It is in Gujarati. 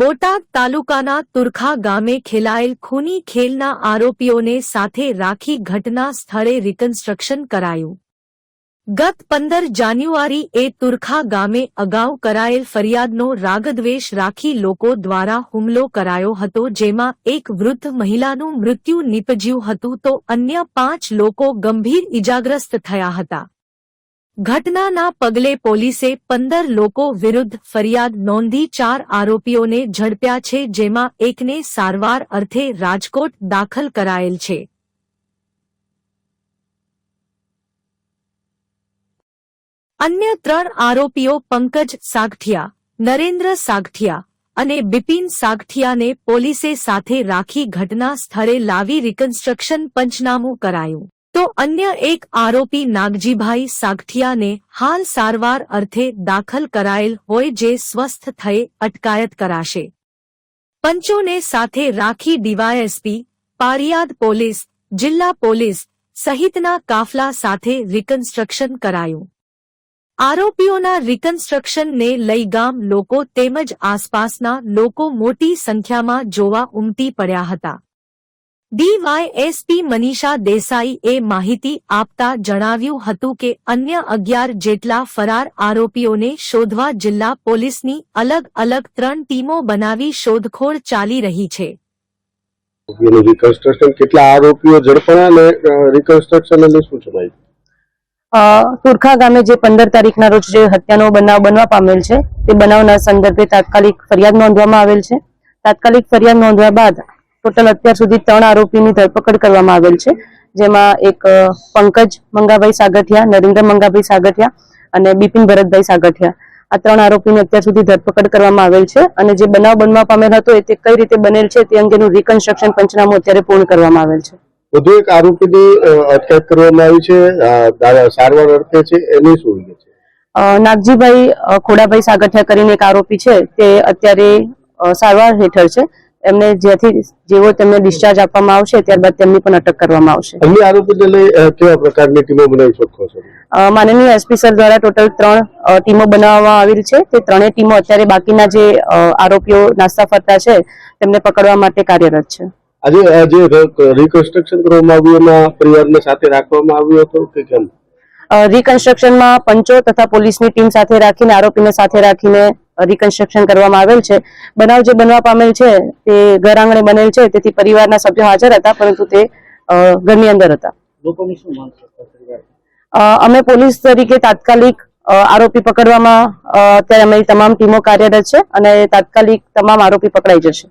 બોટાદ તાલુકાના તુરખા ગામે ખેલાયેલ ખૂની ખેલના આરોપીઓને સાથે રાખી ઘટના સ્થળે રિકન્સ્ટ્રક્શન કરાયું. ગત પંદર જાન્યુઆરી એ તુરખા ગામે અગાઉ કરાયેલ ફરિયાદનો રાગદ્વેષ રાખી લોકો દ્વારા હુમલો કરાયો હતો, જેમાં એક વૃદ્ધ મહિલાનું મૃત્યુ નીપજ્યું હતું તો અન્ય પાંચ લોકો ગંભીર ઇજાગ્રસ્ત થયા હતા. ઘટનાના પગલે પોલીસે પંદર લોકો વિરુદ્ધ ફરિયાદ નોંધી ચાર આરોપીઓને ઝડપ્યા છે, જેમાં એકને સારવાર અર્થે રાજકોટ દાખલ કરાયેલ છે. અન્ય ત્રણ આરોપીઓ પંકજ સાગઠિયા, નરેન્દ્ર સાગઠિયા અને બિપિન સાગઠિયાને પોલીસે સાથે રાખી ઘટના સ્થળે લાવી રિકન્સ્ટ્રક્શન પંચનામું કરાયું. તો અન્ય એક આરોપી નાગજીભાઈ સાગઠિયાને હાલ સારવાર અર્થે દાખલ કરાયેલ હોય જે સ્વસ્થ થઈ અટકાયત કરાશે. પંચોને સાથે રાખી ડીવાયએસપી, પારિયાદ પોલીસ, જિલ્લા પોલીસ સહિતના કાફલા સાથે રિકન્સ્ટ્રક્શન કરાયું. આરોપીઓના રિકન્સ્ટ્રક્શનને લઈ ગામ લોકો તેમજ આસપાસના લોકો મોટી સંખ્યામાં જોવા ઉમટી પડ્યા હતા. ડીવાયએસપી મનીષા દેસાઈએ માહિતી આપતા જણાવ્યું હતું કે અન્ય અગિયાર જેટલા ફરાર આરોપીઓને શોધવા જિલ્લા પોલીસની અલગ અલગ ત્રણ ટીમો બનાવી શોધખોળ ચાલી રહી છે. રિકન્સ્ટ્રક્શન કેટલા આરોપીઓ ઝડપાયા અને રિકન્સ્ટ્રક્શન એટલે શું છે ભાઈ? ગામે જે પંદર તારીખના રોજ જે હત્યાનો બનાવ બનવા પામેલ છે તે બનાવના સંદર્ભે તાત્કાલિક ફરિયાદ નોંધવામાં આવેલ છે. તાત્કાલિક ફરિયાદ નોંધવા બાદ ટોટલ અત્યાર સુધી ત્રણ આરોપીની ધરપકડ કરવામાં આવેલ છે. જેમાં એક પંકજ મંગાભાઈ સાગઠિયા નરેન્દ્ર મંગાભાઈ સાગઠિયા અને બિપિન ભરતભાઈ સાગઠિયા. આ ત્રણ આરોપીની અત્યાર સુધી ધરપકડ કરવામાં આવેલ છે અને જે બનાવ બનવા પામેલ હતો એ તે કઈ રીતે બનેલ છે તે અંગેનું રિકન્સ્ટ્રક્શન પંચનામું અત્યારે પૂર્ણ કરવામાં આવેલ છે. વધુ એક આરોપીની અ, અટકાયત કરવામાં આવી છે. સારવાર અર્થે છે એની શું છે? નાગજીભાઈ ખોડાભાઈ સાગઠિયા કરીને એક આરોપી છે. તે અત્યારે સારવાર હેઠળ છે. એમને જ્યાંથી જેવો તેમને ડિસ્ચાર્જ આપવામાં આવશે ત્યારબાદ તેમની પણ અટક કરવામાં આવશે. અન્ય આરોપીને લઈ કેવા પ્રકારની ટીમો બનાવી શકો છો? માનનીય એસપી સર દ્વારા ટોટલ ત્રણ ટીમો બનાવવામાં આવેલ છે. તે ત્રણેય ટીમો અત્યારે બાકીના જે આરોપીઓ નાસ્તા ફરતા છે તેમને પકડવા માટે કાર્યરત છે. આજે જે રિકન્સ્ટ્રક્શન કરવામાં આવ્યું એમાં પરિવારને સાથે રાખવામાં આવ્યો હતો કે કેમ? રિકન્સ્ટ્રક્શનમાં પંચો તથા પોલીસની ટીમ સાથે રાખીને આરોપીને સાથે રાખીને રિકન્સ્ટ્રક્શન કરવામાં આવેલ છે. બનાવ જે બનવા પામેલ છે તે ઘર આંગણે બનેલ છે તેથી પરિવારના સભ્યો હાજર હતા પરંતુ તે ઘરની અંદર હતા. અમે પોલીસ તરીકે તાત્કાલિક આરોપી પકડવામાં અત્યારે અમારી તમામ ટીમો કાર્યરત છે અને તાત્કાલિક તમામ આરોપી પકડાઈ જશે.